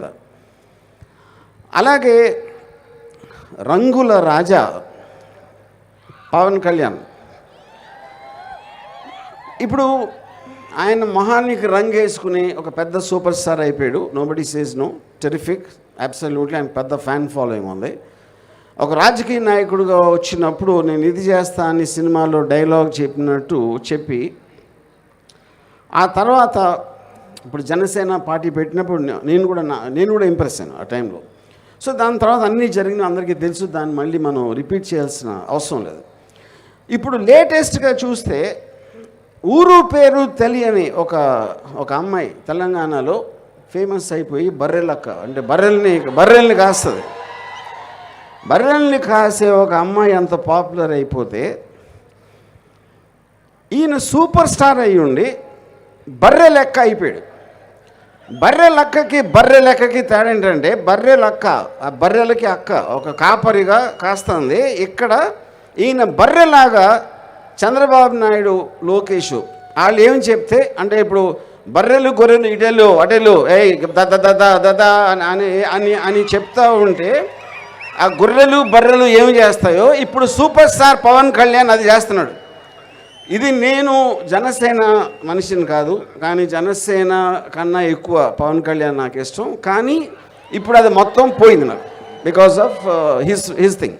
మీద అలాగే రంగుల రాజా పవన్ కళ్యాణ్. ఇప్పుడు ఆయన మొహానికి రంగు వేసుకుని ఒక పెద్ద సూపర్ స్టార్ అయిపోయాడు. Nobody says no terrific absolutely ఆయన పెద్ద ఫ్యాన్ ఫాలోయింగ్ ఉంది. ఒక రాజకీయ నాయకుడిగా వచ్చినప్పుడు నేను ఇది చేస్తా అని సినిమాలో డైలాగ్ చెప్పినట్టు చెప్పి ఆ తర్వాత ఇప్పుడు జనసేన పార్టీ పెట్టినప్పుడు నేను కూడా నా నేను కూడా ఇంప్రెస్ అయ్యాను ఆ టైంలో సో దాని తర్వాత అన్నీ జరిగిన అందరికీ తెలుసు దాన్ని మళ్ళీ మనం రిపీట్ చేయాల్సిన అవసరం లేదు. ఇప్పుడు లేటెస్ట్గా చూస్తే ఊరు పేరు తెలియని ఒక ఒక అమ్మాయి తెలంగాణలో ఫేమస్ అయిపోయి బర్రెలక్క అంటే బర్రెల్ని బర్రెల్ని కాస్తుంది. బర్రెల్ని కాసే ఒక అమ్మాయి అంత పాపులర్ అయిపోతే ఈయన సూపర్ స్టార్ అయ్యుండి ఉండి బర్రె లెక్క అయిపోయాడు. బర్రె లక్కకి బర్రె లెక్కకి తేడా ఏంటంటే బర్రె లక్క ఆ బర్రెలకి అక్క ఒక కాపరిగా కాస్తుంది. ఇక్కడ ఈయన బర్రెలాగా చంద్రబాబు నాయుడు లోకేష్ వాళ్ళు ఏం చెప్తే అంటే ఇప్పుడు బర్రెలు గొర్రెలు ఇటెలు అటెలు ఏ దద దద దద అని అని అని చెప్తూ ఉంటే ఆ గొర్రెలు బర్రెలు ఏమి చేస్తాయో ఇప్పుడు సూపర్ స్టార్ పవన్ కళ్యాణ్ అది చేస్తున్నాడు. ఇది నేను జనసేన మనిషిని కాదు కానీ జనసేన కన్నా ఎక్కువ పవన్ కళ్యాణ్ నాకు ఇష్టం. కానీ ఇప్పుడు అది మొత్తం పోయింది నాకు because of his his thing